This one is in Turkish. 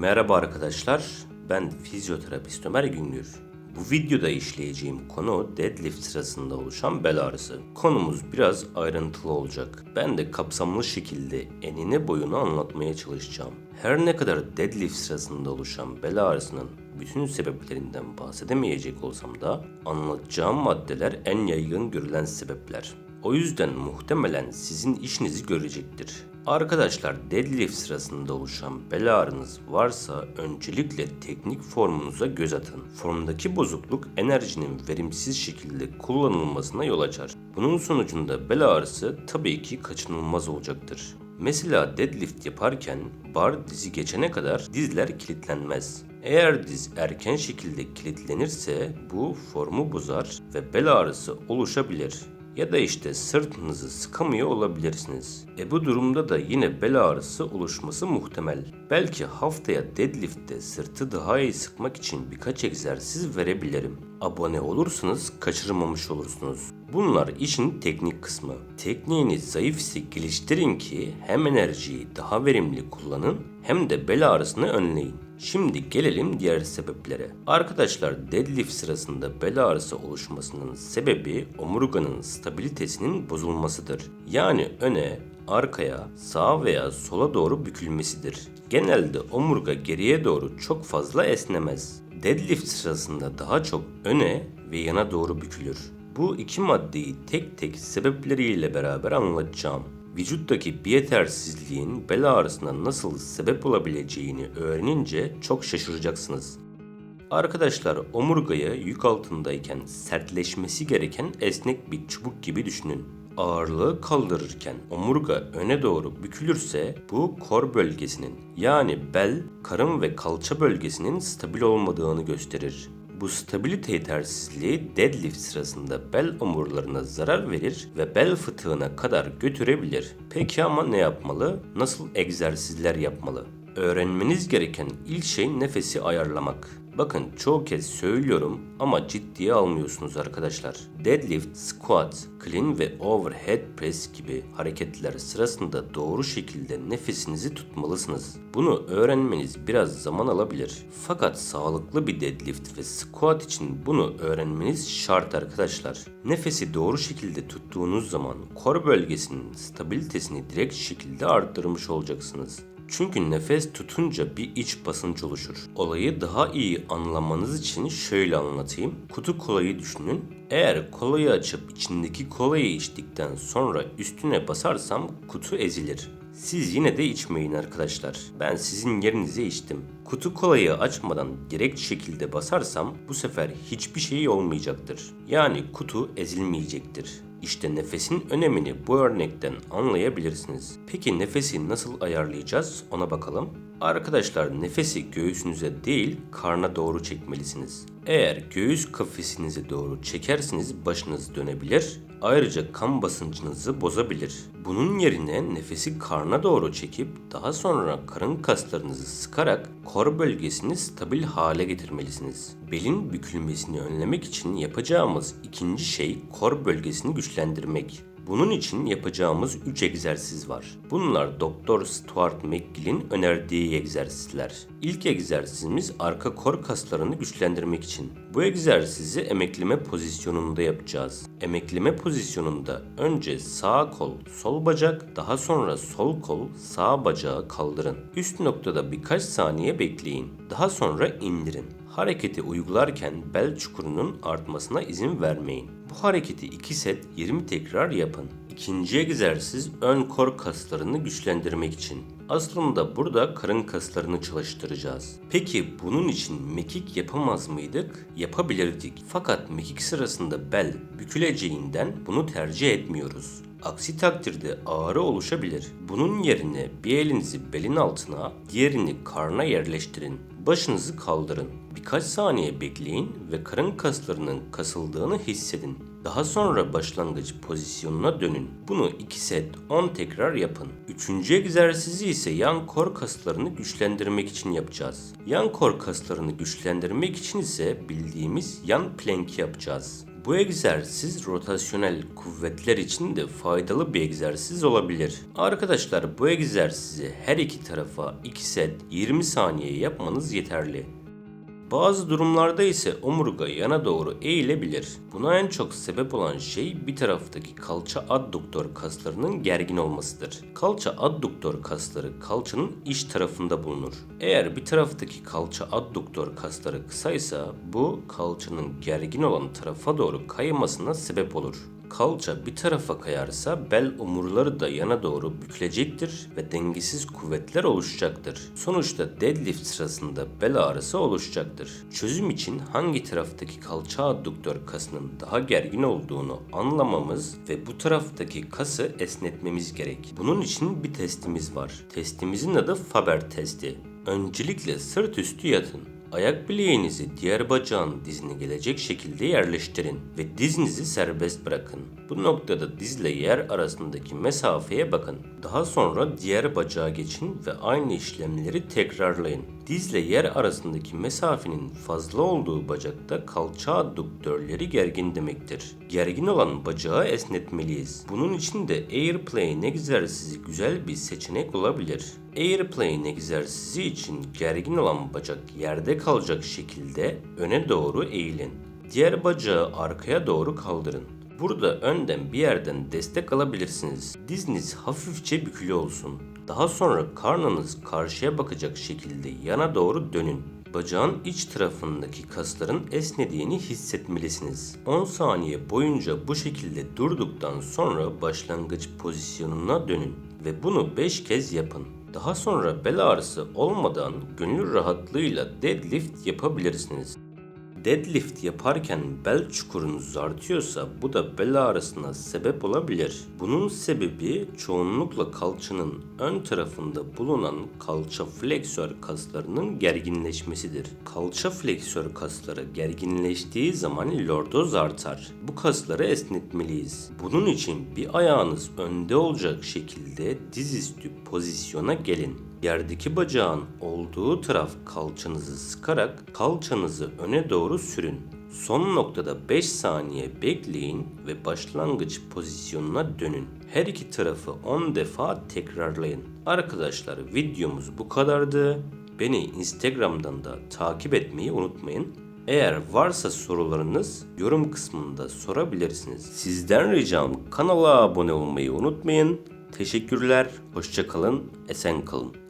Merhaba arkadaşlar, ben fizyoterapist Ömer Güngör. Bu videoda işleyeceğim konu deadlift sırasında oluşan bel ağrısı. Konumuz biraz ayrıntılı olacak. Ben de kapsamlı şekilde enine boyunu anlatmaya çalışacağım. Her ne kadar deadlift sırasında oluşan bel ağrısının bütün sebeplerinden bahsedemeyecek olsam da anlatacağım maddeler en yaygın görülen sebepler. O yüzden muhtemelen sizin işinizi görecektir. Arkadaşlar deadlift sırasında oluşan bel ağrınız varsa öncelikle teknik formunuza göz atın. Formdaki bozukluk enerjinin verimsiz şekilde kullanılmasına yol açar. Bunun sonucunda bel ağrısı tabii ki kaçınılmaz olacaktır. Mesela deadlift yaparken bar dizi geçene kadar dizler kilitlenmez. Eğer diz erken şekilde kilitlenirse bu formu bozar ve bel ağrısı oluşabilir ya da işte sırtınızı sıkamıyor olabilirsiniz. E bu durumda da yine bel ağrısı oluşması muhtemel. Belki haftaya deadlift'te sırtı daha iyi sıkmak için birkaç egzersiz verebilirim. Abone olursanız kaçırmamış olursunuz. Bunlar işin teknik kısmı. Tekniğiniz zayıf ise geliştirin ki hem enerjiyi daha verimli kullanın hem de bel ağrısını önleyin. Şimdi gelelim diğer sebeplere. Arkadaşlar deadlift sırasında bel ağrısı oluşmasının sebebi omurganın stabilitesinin bozulmasıdır. Yani öne, arkaya, sağa veya sola doğru bükülmesidir. Genelde omurga geriye doğru çok fazla esnemez. Deadlift sırasında daha çok öne ve yana doğru bükülür. Bu iki maddeyi tek tek sebepleriyle beraber anlatacağım. Vücuttaki bir yetersizliğin bel ağrısına nasıl sebep olabileceğini öğrenince çok şaşıracaksınız. Arkadaşlar omurgaya yük altındayken sertleşmesi gereken esnek bir çubuk gibi düşünün. Ağırlığı kaldırırken omurga öne doğru bükülürse bu kor bölgesinin yani bel, karın ve kalça bölgesinin stabil olmadığını gösterir. Bu stabilite yetersizliği deadlift sırasında bel omurlarına zarar verir ve bel fıtığına kadar götürebilir. Peki ama ne yapmalı? Nasıl egzersizler yapmalı? Öğrenmeniz gereken ilk şey nefesi ayarlamak. Bakın çoğu kez söylüyorum ama ciddiye almıyorsunuz arkadaşlar. Deadlift, squat, clean ve overhead press gibi hareketler sırasında doğru şekilde nefesinizi tutmalısınız. Bunu öğrenmeniz biraz zaman alabilir. Fakat sağlıklı bir deadlift ve squat için bunu öğrenmeniz şart arkadaşlar. Nefesi doğru şekilde tuttuğunuz zaman kor bölgesinin stabilitesini direkt şekilde arttırmış olacaksınız. Çünkü nefes tutunca bir iç basınç oluşur. Olayı daha iyi anlamanız için şöyle anlatayım. Kutu kolayı düşünün. Eğer kolayı açıp içindeki kolayı içtikten sonra üstüne basarsam kutu ezilir. Siz yine de içmeyin arkadaşlar. Ben sizin yerinize içtim. Kutu kolayı açmadan direkt şekilde basarsam bu sefer hiçbir şey olmayacaktır. Yani kutu ezilmeyecektir. İşte nefesin önemini bu örnekten anlayabilirsiniz. Peki nefesi nasıl ayarlayacağız ona bakalım. Arkadaşlar nefesi göğsünüze değil karna doğru çekmelisiniz. Eğer göğüs kafesinize doğru çekerseniz başınız dönebilir, ayrıca kan basıncınızı bozabilir. Bunun yerine nefesi karna doğru çekip daha sonra karın kaslarınızı sıkarak kor bölgesini stabil hale getirmelisiniz. Belin bükülmesini önlemek için yapacağımız ikinci şey kor bölgesini güçlendirmek. Bunun için yapacağımız 3 egzersiz var. Bunlar Doktor Stuart McGill'in önerdiği egzersizler. İlk egzersizimiz arka kor kaslarını güçlendirmek için. Bu egzersizi emekleme pozisyonunda yapacağız. Emekleme pozisyonunda önce sağ kol, sol bacak, daha sonra sol kol, sağ bacağı kaldırın. Üst noktada birkaç saniye bekleyin. Daha sonra indirin. Hareketi uygularken bel çukurunun artmasına izin vermeyin. Bu hareketi 2 set 20 tekrar yapın. İkinci egzersiz ön kor kaslarını güçlendirmek için. Aslında burada karın kaslarını çalıştıracağız. Peki bunun için mekik yapamaz mıydık? Yapabilirdik. Fakat mekik sırasında bel büküleceğinden bunu tercih etmiyoruz. Aksi takdirde ağrı oluşabilir. Bunun yerine bir elinizi belin altına, diğerini karna yerleştirin. Başınızı kaldırın. Birkaç saniye bekleyin ve karın kaslarının kasıldığını hissedin. Daha sonra başlangıç pozisyonuna dönün. Bunu 2 set 10 tekrar yapın. Üçüncü egzersizi ise yan kor kaslarını güçlendirmek için yapacağız. Yan kor kaslarını güçlendirmek için ise bildiğimiz yan plank yapacağız. Bu egzersiz rotasyonel kuvvetler için de faydalı bir egzersiz olabilir. Arkadaşlar bu egzersizi her iki tarafa 2 set 20 saniye yapmanız yeterli. Bazı durumlarda ise omurga yana doğru eğilebilir. Buna en çok sebep olan şey bir taraftaki kalça adduktor kaslarının gergin olmasıdır. Kalça adduktor kasları kalçanın iç tarafında bulunur. Eğer bir taraftaki kalça adduktor kasları kısaysa bu kalçanın gergin olan tarafa doğru kaymasına sebep olur. Kalça bir tarafa kayarsa bel omurları da yana doğru bükülecektir ve dengesiz kuvvetler oluşacaktır. Sonuçta deadlift sırasında bel ağrısı oluşacaktır. Çözüm için hangi taraftaki kalça adduktor kasının daha gergin olduğunu anlamamız ve bu taraftaki kası esnetmemiz gerek. Bunun için bir testimiz var. Testimizin adı Faber testi. Öncelikle sırt üstü yatın. Ayak bileğinizi diğer bacağın dizine gelecek şekilde yerleştirin ve dizinizi serbest bırakın. Bu noktada dizle yer arasındaki mesafeye bakın. Daha sonra diğer bacağa geçin ve aynı işlemleri tekrarlayın. Dizle yer arasındaki mesafenin fazla olduğu bacakta kalça adduktörleri gergin demektir. Gergin olan bacağı esnetmeliyiz. Bunun için de airplane egzersizi güzel bir seçenek olabilir. Airplane egzersizi için gergin olan bacak yerde kalacak şekilde öne doğru eğilin. Diğer bacağı arkaya doğru kaldırın. Burada önden bir yerden destek alabilirsiniz. Diziniz hafifçe bükülü olsun. Daha sonra karnınız karşıya bakacak şekilde yana doğru dönün. Bacağın iç tarafındaki kasların esnediğini hissetmelisiniz. 10 saniye boyunca bu şekilde durduktan sonra başlangıç pozisyonuna dönün ve bunu 5 kez yapın. Daha sonra bel ağrısı olmadan gönül rahatlığıyla deadlift yapabilirsiniz. Deadlift yaparken bel çukurunuz artıyorsa bu da bel ağrısına sebep olabilir. Bunun sebebi çoğunlukla kalçanın ön tarafında bulunan kalça fleksör kaslarının gerginleşmesidir. Kalça fleksör kasları gerginleştiği zaman lordoz artar. Bu kasları esnetmeliyiz. Bunun için bir ayağınız önde olacak şekilde dizüstü pozisyona gelin. Yerdeki bacağın olduğu taraf kalçanızı sıkarak kalçanızı öne doğru sürün. Son noktada 5 saniye bekleyin ve başlangıç pozisyonuna dönün. Her iki tarafı 10 defa tekrarlayın. Arkadaşlar videomuz bu kadardı. Beni Instagram'dan da takip etmeyi unutmayın. Eğer varsa sorularınız yorum kısmında sorabilirsiniz. Sizden ricam kanala abone olmayı unutmayın. Teşekkürler, hoşça kalın, esen kalın.